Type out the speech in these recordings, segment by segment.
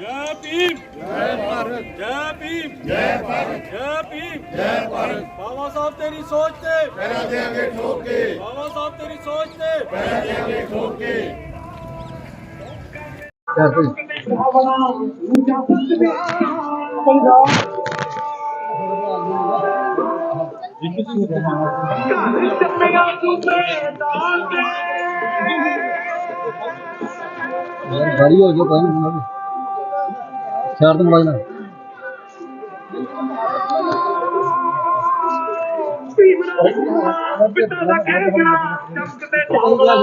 ਜੈ ਭੀਮ। ਜੈ ਭਾਰਤ ਜੈ ਭੀਮ। ਜੈ ਭਾਰਤ ਜੈ ਭੀਮ। ਜੈ ਭਾਰਤ ਬਾਬਾ ਸਾਹਿਬ ਤੇਰੀ ਸੋਚ ਤੇ। ਪੈਰਾਂ ਦੇ ਅੱਗੇ ਠੋਕ ਕੇ ਬਾਬਾ ਸਾਹਿਬ ਤੇਰੀ ਸੋਚ ਤੇ। ਪੈਰਾਂ ਦੇ ਅੱਗੇ ਠੋਕ ਕੇ ਯਾਰ ਬੜੀ ਹੋ ਗਿਆ ਪਾਣੀ ਸ਼ਹਿਰ ਤੋਂ ਮੋਬਾਈਲ ਪਿੱਤਰ ਦਾ ਕਹਿਣਾ ਚਮਕਦੇ ਚਮਕਦਾ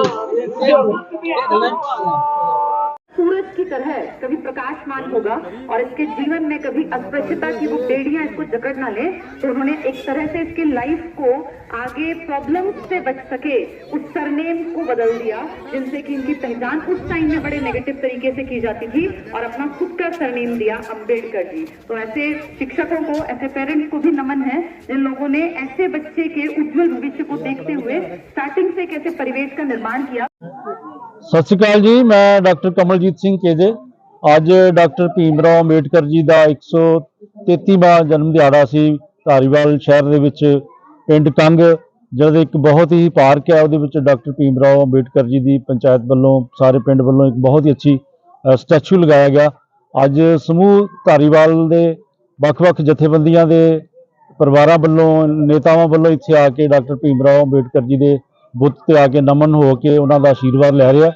तरह कभी प्रकाशमान होगा और इसके जीवन में कभी अस्पृश्यता की वो बेड़ियाँ इसको जकड़ ना ले तो उन्होंने एक तरह से इसके लाइफ को आगे प्रॉब्लम से बच सके, उस सरनेम को बदल दिया, जिनसे कि इनकी पहचान उस टाइम में बड़े नेगेटिव तरीके से की जाती थी और अपना खुद का सरनेम दिया अंबेडकर जी। तो ऐसे शिक्षकों को, ऐसे पेरेंट्स को भी नमन है, जिन लोगों ने ऐसे बच्चे के उज्जवल भविष्य को देखते हुए स्टार्टिंग से कैसे परिवेश का निर्माण किया। ਸਤਿ ਸ਼੍ਰੀ ਅਕਾਲ ਜੀ, ਮੈਂ ਡਾਕਟਰ ਕਮਲਜੀਤ ਸਿੰਘ ਕੇਜੇ। ਅੱਜ ਡਾਕਟਰ ਭੀਮ ਰਾਓ ਅੰਬੇਡਕਰ ਜੀ ਦਾ 133ਵਾਂ ਜਨਮ ਦਿਹਾੜਾ ਸੀ ਧਾਰੀਵਾਲ ਸ਼ਹਿਰ ਦੇ ਵਿੱਚ, ਪਿੰਡ ਕੰਗ, ਜਿਹਦੇ ਇੱਕ ਬਹੁਤ ਹੀ ਪਾਰਕ ਹੈ, ਉਹਦੇ ਵਿੱਚ ਡਾਕਟਰ ਭੀਮ ਰਾਓ ਅੰਬੇਡਕਰ ਜੀ ਦੀ ਪੰਚਾਇਤ ਵੱਲੋਂ, ਸਾਰੇ ਪਿੰਡ ਵੱਲੋਂ ਇੱਕ ਬਹੁਤ ਹੀ ਅੱਛੀ ਸਟੈਚੂ ਲਗਾਇਆ ਗਿਆ। ਅੱਜ ਸਮੂਹ ਧਾਰੀਵਾਲ ਦੇ ਵੱਖ-ਵੱਖ ਜਥੇਬੰਦੀਆਂ ਦੇ ਪਰਿਵਾਰਾਂ ਵੱਲੋਂ, ਨੇਤਾਵਾਂ ਵੱਲੋਂ ਇੱਥੇ ਆ ਕੇ ਡਾਕਟਰ ਭੀਮ ਰਾਓ ਅੰਬੇਡਕਰ ਜੀ ਦੇ ਬੁੱਤ ਤੇ ਆ ਕੇ ਨਮਨ ਹੋ ਕੇ ਉਹਨਾਂ ਦਾ ਆਸ਼ੀਰਵਾਦ ਲੈ ਰਿਹਾ।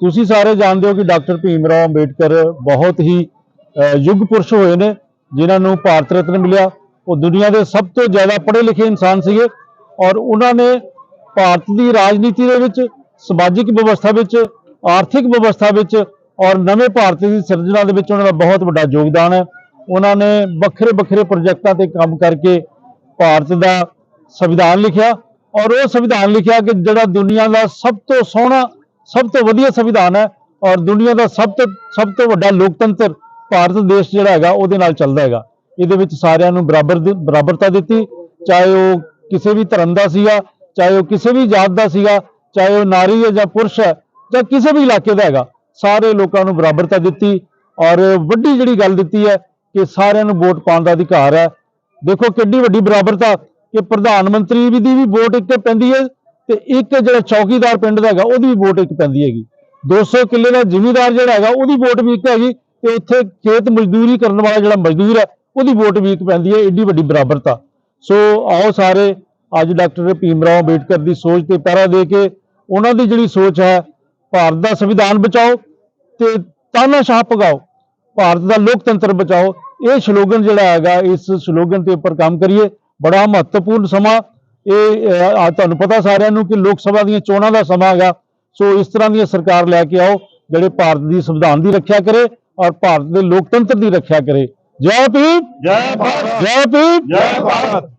ਤੁਸੀਂ ਸਾਰੇ ਜਾਣਦੇ ਹੋ ਕਿ ਡਾਕਟਰ ਭੀਮ ਰਾਓ ਅੰਬੇਡਕਰ ਬਹੁਤ ਹੀ ਯੁੱਗ ਪੁਰਸ਼ ਹੋਏ ਨੇ, ਜਿਨ੍ਹਾਂ ਨੂੰ ਭਾਰਤ ਰਤਨ ਮਿਲਿਆ। ਉਹ ਦੁਨੀਆ ਦੇ ਸਭ ਤੋਂ ਜ਼ਿਆਦਾ ਪੜ੍ਹੇ ਲਿਖੇ ਇਨਸਾਨ ਸੀਗੇ ਔਰ ਉਹਨਾਂ ਨੇ ਭਾਰਤ ਦੀ ਰਾਜਨੀਤੀ ਦੇ ਵਿੱਚ, ਸਮਾਜਿਕ ਵਿਵਸਥਾ ਵਿੱਚ, ਆਰਥਿਕ ਵਿਵਸਥਾ ਵਿੱਚ ਔਰ ਨਵੇਂ ਭਾਰਤ ਦੀ ਸਿਰਜਣਾ ਦੇ ਵਿੱਚ ਉਹਨਾਂ ਦਾ ਬਹੁਤ ਵੱਡਾ ਯੋਗਦਾਨ ਹੈ। ਉਹਨਾਂ ਨੇ ਵੱਖਰੇ ਵੱਖਰੇ ਪ੍ਰੋਜੈਕਟਾਂ ਤੇ ਕੰਮ ਕਰਕੇ ਭਾਰਤ ਦਾ ਸੰਵਿਧਾਨ ਲਿਖਿਆ। ਔਰ ਉਹ ਸੰਵਿਧਾਨ ਲਿਖਿਆ ਕਿ ਜਿਹੜਾ ਦੁਨੀਆ ਦਾ ਸਭ ਤੋਂ ਸੋਹਣਾ, ਸਭ ਤੋਂ ਵਧੀਆ ਸੰਵਿਧਾਨ ਹੈ ਔਰ ਦੁਨੀਆ ਦਾ ਸਭ ਤੋਂ ਸਭ ਤੋਂ ਵੱਡਾ ਲੋਕਤੰਤਰ ਭਾਰਤ ਦੇਸ਼ ਜਿਹੜਾ ਹੈਗਾ, ਉਹਦੇ ਨਾਲ ਚੱਲਦਾ ਹੈਗਾ। ਇਹਦੇ ਵਿੱਚ ਸਾਰਿਆਂ ਨੂੰ ਬਰਾਬਰ ਬਰਾਬਰਤਾ ਦਿੱਤੀ। ਚਾਹੇ ਉਹ ਕਿਸੇ ਵੀ ਧਰਮ ਦਾ ਸੀਗਾ, ਚਾਹੇ ਉਹ ਕਿਸੇ ਵੀ ਜਾਤ ਦਾ ਸੀਗਾ, ਚਾਹੇ ਉਹ ਨਾਰੀ ਹੈ ਜਾਂ ਪੁਰਸ਼ ਹੈ ਜਾਂ ਕਿਸੇ ਵੀ ਇਲਾਕੇ ਦਾ ਹੈਗਾ, ਸਾਰੇ ਲੋਕਾਂ ਨੂੰ ਬਰਾਬਰਤਾ ਦਿੱਤੀ ਔਰ ਵੱਡੀ ਜਿਹੜੀ ਗੱਲ ਦਿੱਤੀ ਹੈ ਕਿ ਸਾਰਿਆਂ ਨੂੰ ਵੋਟ ਪਾਉਣ ਦਾ ਅਧਿਕਾਰ ਹੈ। ਦੇਖੋ ਕਿੰਨੀ ਵੱਡੀ ਬਰਾਬਰਤਾ ਕਿ ਪ੍ਰਧਾਨ ਮੰਤਰੀ ਵੀ ਦੀ ਵੀ ਵੋਟ ਇੱਕ ਤੇ ਪੈਂਦੀ ਹੈ ਤੇ ਇੱਕ ਜਿਹੜਾ ਚੌਕੀਦਾਰ ਪਿੰਡ ਦਾ ਹੈਗਾ, ਉਹਦੀ ਵੀ ਵੋਟ ਇੱਕ ਪੈਂਦੀ ਹੈਗੀ। 200 ਕਿੱਲੇ ਦਾ ਜ਼ਿਮੀਦਾਰ ਜਿਹੜਾ ਹੈਗਾ, ਉਹਦੀ ਵੋਟ ਵੀ ਇੱਕ ਹੈਗੀ ਤੇ ਇੱਥੇ ਖੇਤ ਮਜ਼ਦੂਰੀ ਕਰਨ ਵਾਲਾ ਜਿਹੜਾ ਮਜ਼ਦੂਰ ਹੈ, ਉਹਦੀ ਵੋਟ ਵੀ ਇੱਕ ਪੈਂਦੀ ਹੈ, ਏਡੀ ਵੱਡੀ ਬਰਾਬਰਤਾ। ਸੋ ਆਓ ਸਾਰੇ, ਅੱਜ ਡਾਕਟਰ ਭੀਮ ਰਾਓ ਅੰਬੇਡਕਰ ਦੀ ਸੋਚ ਤੇ ਪਹਿਰਾ ਦੇ ਕੇ ਉਹਨਾਂ ਦੀ ਜਿਹੜੀ ਸੋਚ ਹੈ, ਭਾਰਤ ਦਾ ਸੰਵਿਧਾਨ ਬਚਾਓ ਤੇ ਤਾਨਾਸ਼ਾਹ ਭਗਾਓ, ਭਾਰਤ ਦਾ ਲੋਕਤੰਤਰ ਬਚਾਓ। ਇਹ ਸ਼ਲੋਗਨ ਜਿਹੜਾ ਹੈਗਾ, ਇਸ ਸ਼ਲੋਗਨ ਦੇ ਉੱਪਰ ਕੰਮ ਕਰੀਏ। ਬੜਾ ਮਹੱਤਵਪੂਰਨ ਸਮਾਂ। ਇਹ ਤੁਹਾਨੂੰ ਪਤਾ ਸਾਰਿਆਂ ਨੂੰ ਕਿ ਲੋਕ ਸਭਾ ਦੀਆਂ ਚੋਣਾਂ ਦਾ ਸਮਾਂ ਹੈਗਾ। ਸੋ ਇਸ ਤਰ੍ਹਾਂ ਦੀਆਂ ਸਰਕਾਰ ਲੈ ਕੇ ਆਓ ਜਿਹੜੇ ਭਾਰਤ ਦੀ ਸੰਵਿਧਾਨ ਦੀ ਰੱਖਿਆ ਕਰੇ ਔਰ ਭਾਰਤ ਦੇ ਲੋਕਤੰਤਰ ਦੀ ਰੱਖਿਆ ਕਰੇ। ਜੈ ਭੀਮ। ਜੈ ਭਾਰਤ। ਜੈ ਭੀਮ। ਜੈ ਭਾਰਤ।